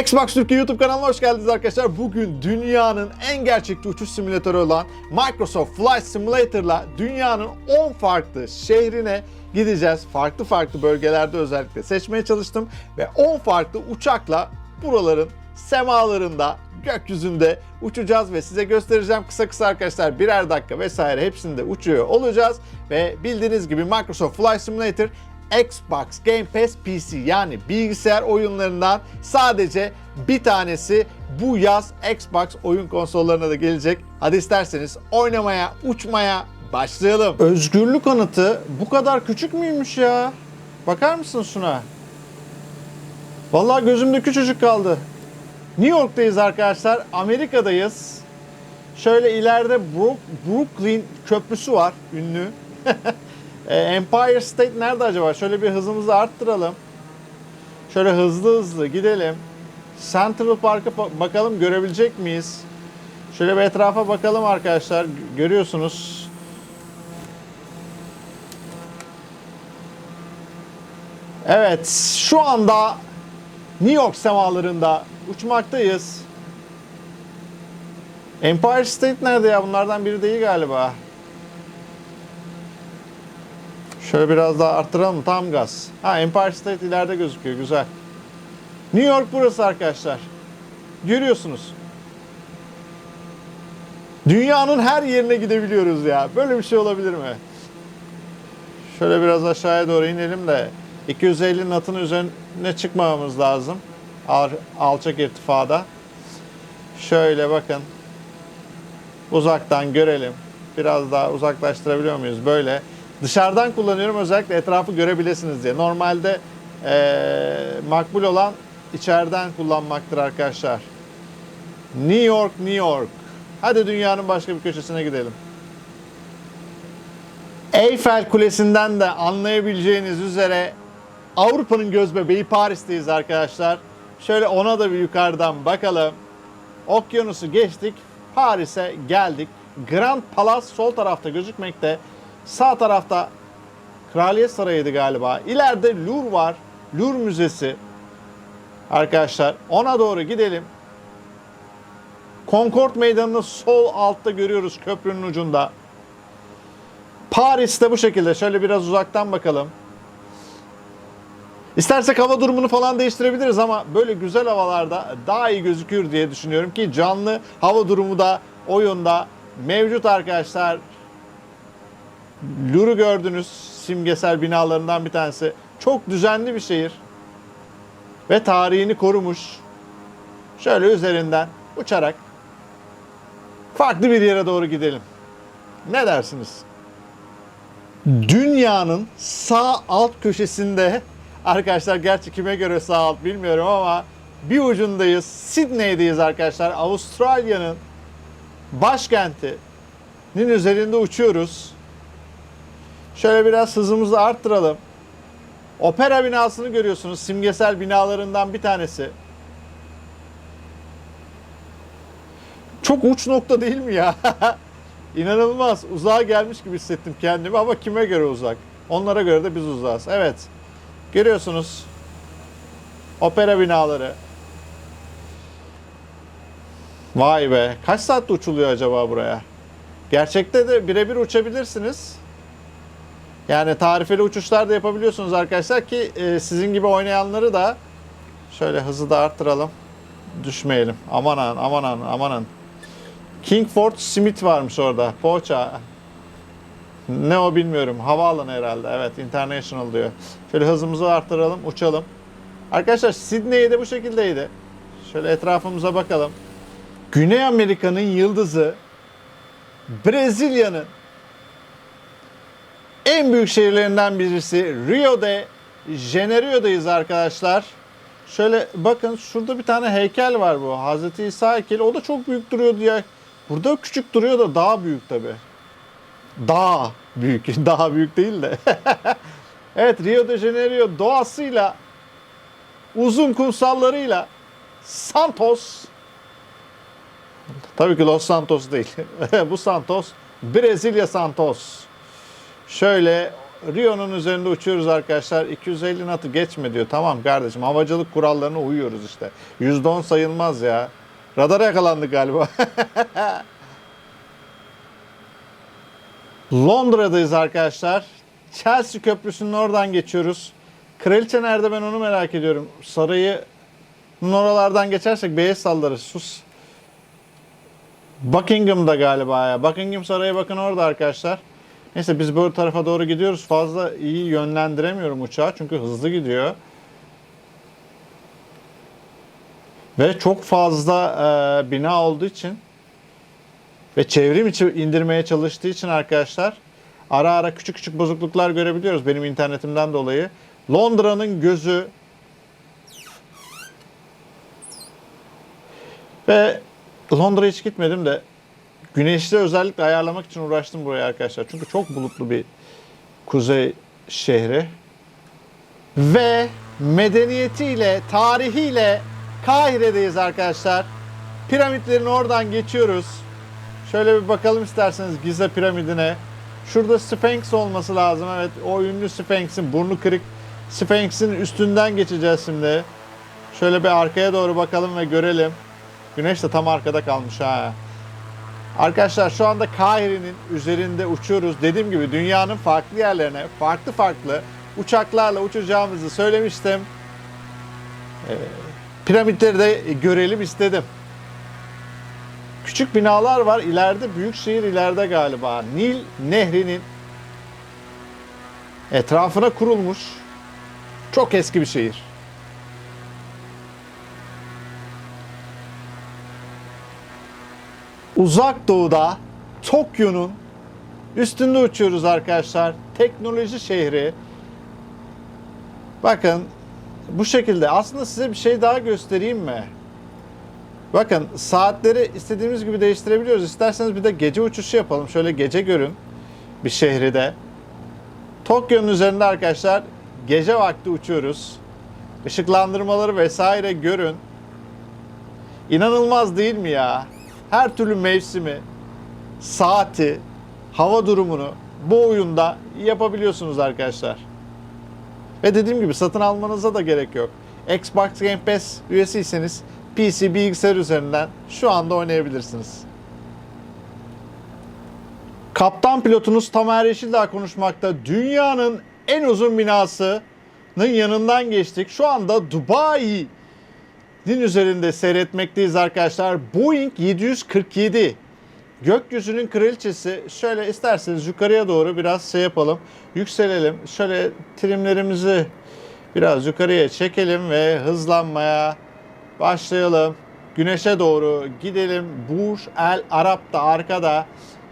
Xbox Türkiye YouTube kanalına hoş geldiniz arkadaşlar. Bugün dünyanın en gerçekçi uçuş simülatörü olan Microsoft Flight Simulator'la dünyanın 10 farklı şehrine gideceğiz. Farklı farklı bölgelerde özellikle seçmeye çalıştım ve 10 farklı uçakla buraların semalarında, gökyüzünde uçacağız ve size göstereceğim kısa kısa arkadaşlar birer dakika vesaire hepsinde uçuyor olacağız ve bildiğiniz gibi Microsoft Flight Simulator Xbox Game Pass PC yani bilgisayar oyunlarından sadece bir tanesi bu yaz Xbox oyun konsollarına da gelecek. Hadi isterseniz oynamaya, uçmaya başlayalım. Özgürlük anıtı bu kadar küçük müymüş ya? Bakar mısın şuna? Vallahi gözümde küçücük kaldı. New York'tayız arkadaşlar. Amerika'dayız. Şöyle ileride Brook- Brooklyn Köprüsü var. Ünlü. E, Empire State nerede acaba? Şöyle bir hızımızı arttıralım. Şöyle hızlı hızlı gidelim. Central Park'a ba- bakalım görebilecek miyiz? Şöyle bir etrafa bakalım arkadaşlar. Görüyorsunuz. Evet, şu anda New York semalarında uçmaktayız. Empire State nerede ya? Bunlardan biri değil galiba. Şöyle biraz daha arttıralım. Tam gaz. Ha Empire State ileride gözüküyor. Güzel. New York burası arkadaşlar. Görüyorsunuz. Dünyanın her yerine gidebiliyoruz ya. Böyle bir şey olabilir mi? Şöyle biraz aşağıya doğru inelim de 250 knot'un üzerine çıkmamamız lazım. Al- alçak irtifada. Şöyle bakın. Uzaktan görelim. Biraz daha uzaklaştırabiliyor muyuz? Böyle. Dışarıdan kullanıyorum özellikle etrafı görebilirsiniz diye. Normalde eee, makbul olan içeriden kullanmaktır arkadaşlar. New York, New York. Hadi dünyanın başka bir köşesine gidelim. Eyfel Kulesi'nden de anlayabileceğiniz üzere Avrupa'nın göz bebeği Paris'teyiz arkadaşlar. Şöyle ona da bir yukarıdan bakalım. Okyanusu geçtik. Paris'e geldik. Grand Palace sol tarafta gözükmekte. Sağ tarafta Kraliyet Sarayı'ydı galiba. İleride Louvre var. Louvre Müzesi. Arkadaşlar ona doğru gidelim. Concord Meydanı'nı sol altta görüyoruz köprünün ucunda. Paris'te bu şekilde. Şöyle biraz uzaktan bakalım. İstersek hava durumunu falan değiştirebiliriz ama böyle güzel havalarda daha iyi gözükür diye düşünüyorum ki canlı hava durumu da oyunda mevcut arkadaşlar. Louvre'u gördünüz simgesel binalarından bir tanesi. Çok düzenli bir şehir ve tarihini korumuş. Şöyle üzerinden uçarak farklı bir yere doğru gidelim. Ne dersiniz? Dünyanın sağ alt köşesinde arkadaşlar gerçi kime göre sağ alt bilmiyorum ama bir ucundayız. Sydney'deyiz arkadaşlar. Avustralya'nın başkentinin üzerinde uçuyoruz. Şöyle biraz hızımızı arttıralım. Opera binasını görüyorsunuz. Simgesel binalarından bir tanesi. Çok uç nokta değil mi ya? İnanılmaz. Uzağa gelmiş gibi hissettim kendimi ama kime göre uzak? Onlara göre de biz uzağız. Evet. Görüyorsunuz. Opera binaları. Vay be. Kaç saatte uçuluyor acaba buraya? Gerçekte de birebir uçabilirsiniz. Yani tarifeli uçuşlar da yapabiliyorsunuz arkadaşlar ki e, sizin gibi oynayanları da şöyle hızı da arttıralım. Düşmeyelim. Aman an, aman an, aman an. Kingford Smith varmış orada. Poğaça. Ne o bilmiyorum. Havaalanı herhalde. Evet, international diyor. Şöyle hızımızı arttıralım, uçalım. Arkadaşlar Sydney'de de bu şekildeydi. Şöyle etrafımıza bakalım. Güney Amerika'nın yıldızı Brezilya'nın en büyük şehirlerinden birisi Rio de Janeiro'dayız arkadaşlar. Şöyle bakın şurada bir tane heykel var bu. Hazreti İsa heykeli. O da çok büyük duruyor diye. Burada küçük duruyor da daha büyük tabi. Daha büyük. Daha büyük değil de. evet Rio de Janeiro doğasıyla uzun kumsallarıyla Santos Tabii ki Los Santos değil. bu Santos Brezilya Santos. Şöyle Rio'nun üzerinde uçuyoruz arkadaşlar. 250 knot'u geçme diyor. Tamam kardeşim havacılık kurallarına uyuyoruz işte. %10 sayılmaz ya. Radara yakalandık galiba. Londra'dayız arkadaşlar. Chelsea Köprüsü'nün oradan geçiyoruz. Kraliçe nerede ben onu merak ediyorum. Sarayı oralardan geçersek B'ye sallarız. Sus. Buckingham'da galiba ya. Buckingham Sarayı bakın orada arkadaşlar. Neyse biz böyle tarafa doğru gidiyoruz. Fazla iyi yönlendiremiyorum uçağı çünkü hızlı gidiyor. Ve çok fazla e, bina olduğu için ve çevrim içi indirmeye çalıştığı için arkadaşlar ara ara küçük küçük bozukluklar görebiliyoruz benim internetimden dolayı. Londra'nın gözü ve Londra'ya hiç gitmedim de güneşli özellikle ayarlamak için uğraştım buraya arkadaşlar. Çünkü çok bulutlu bir kuzey şehri. Ve medeniyetiyle, tarihiyle Kahire'deyiz arkadaşlar. Piramitlerin oradan geçiyoruz. Şöyle bir bakalım isterseniz Gize piramidine. Şurada Sphinx olması lazım. Evet o ünlü Sphinx'in burnu kırık Sphinx'in üstünden geçeceğiz şimdi. Şöyle bir arkaya doğru bakalım ve görelim. Güneş de tam arkada kalmış ha. Arkadaşlar şu anda Kahire'nin üzerinde uçuyoruz. Dediğim gibi dünyanın farklı yerlerine farklı farklı uçaklarla uçacağımızı söylemiştim. Ee, piramitleri de görelim istedim. Küçük binalar var. İleride büyük şehir ileride galiba. Nil Nehri'nin etrafına kurulmuş çok eski bir şehir. Uzak Doğu'da Tokyo'nun üstünde uçuyoruz arkadaşlar. Teknoloji şehri. Bakın bu şekilde. Aslında size bir şey daha göstereyim mi? Bakın saatleri istediğimiz gibi değiştirebiliyoruz. İsterseniz bir de gece uçuşu yapalım. Şöyle gece görün bir şehri de. Tokyo'nun üzerinde arkadaşlar gece vakti uçuyoruz. Işıklandırmaları vesaire görün. İnanılmaz değil mi ya? Her türlü mevsimi, saati, hava durumunu bu oyunda yapabiliyorsunuz arkadaşlar. Ve dediğim gibi satın almanıza da gerek yok. Xbox Game Pass üyesiyseniz PC bilgisayar üzerinden şu anda oynayabilirsiniz. Kaptan pilotunuz Tamer Yeşildağ konuşmakta. Dünyanın en uzun binasının yanından geçtik. Şu anda Dubai'nin üzerinde seyretmekteyiz arkadaşlar. Boeing 747 Gökyüzünün kraliçesi şöyle isterseniz yukarıya doğru biraz şey yapalım. Yükselelim. Şöyle trimlerimizi biraz yukarıya çekelim ve hızlanmaya başlayalım. Güneşe doğru gidelim. Burj El Arab da arkada.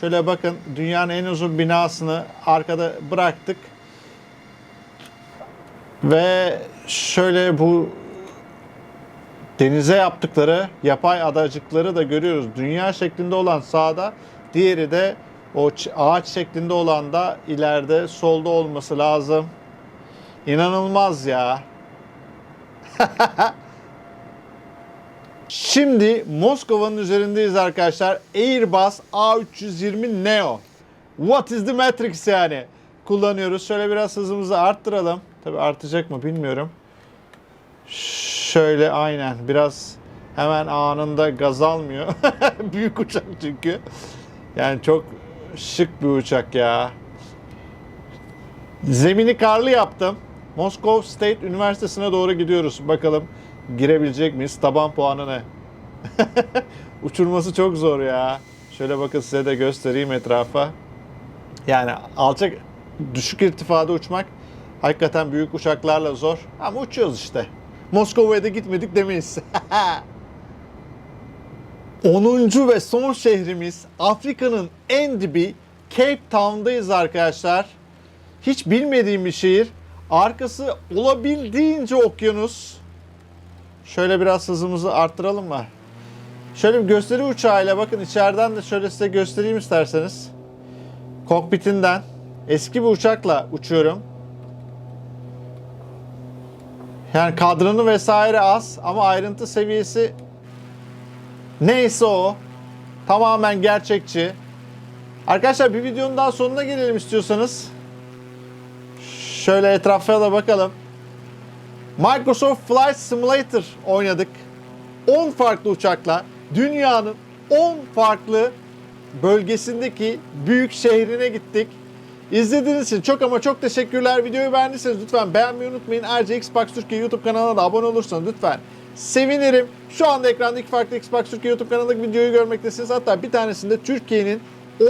Şöyle bakın dünyanın en uzun binasını arkada bıraktık. Ve şöyle bu denize yaptıkları yapay adacıkları da görüyoruz. Dünya şeklinde olan sağda, diğeri de o ağaç şeklinde olan da ileride solda olması lazım. İnanılmaz ya. Şimdi Moskova'nın üzerindeyiz arkadaşlar. Airbus A320 Neo. What is the Matrix yani? Kullanıyoruz. Şöyle biraz hızımızı arttıralım. Tabi artacak mı bilmiyorum. Şöyle aynen biraz hemen anında gaz almıyor. Büyük uçak çünkü. Yani çok şık bir uçak ya. Zemini karlı yaptım. Moscow State Üniversitesi'ne doğru gidiyoruz. Bakalım girebilecek miyiz? Taban puanı ne? Uçurması çok zor ya. Şöyle bakın size de göstereyim etrafa. Yani alçak düşük irtifada uçmak hakikaten büyük uçaklarla zor. Ama uçuyoruz işte. Moskova'ya da gitmedik demeyiz. 10. ve son şehrimiz Afrika'nın en dibi Cape Town'dayız arkadaşlar. Hiç bilmediğim bir şehir. Arkası olabildiğince okyanus. Şöyle biraz hızımızı arttıralım mı? Şöyle bir gösteri uçağıyla bakın içeriden de şöyle size göstereyim isterseniz. Kokpitinden eski bir uçakla uçuyorum. Yani kadranı vesaire az ama ayrıntı seviyesi neyse o. Tamamen gerçekçi. Arkadaşlar bir videonun daha sonuna gelelim istiyorsanız. Şöyle etrafa da bakalım. Microsoft Flight Simulator oynadık. 10 farklı uçakla dünyanın 10 farklı bölgesindeki büyük şehrine gittik. İzlediğiniz için çok ama çok teşekkürler. Videoyu beğendiyseniz lütfen beğenmeyi unutmayın. Ayrıca Xbox Türkiye YouTube kanalına da abone olursanız lütfen sevinirim. Şu anda ekranda iki farklı Xbox Türkiye YouTube kanalındaki videoyu görmektesiniz. Hatta bir tanesinde Türkiye'nin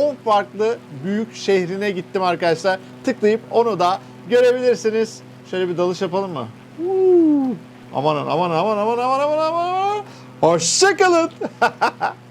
10 farklı büyük şehrine gittim arkadaşlar. Tıklayıp onu da görebilirsiniz. Şöyle bir dalış yapalım mı? Woo! Aman aman aman aman aman aman aman. Hoşçakalın.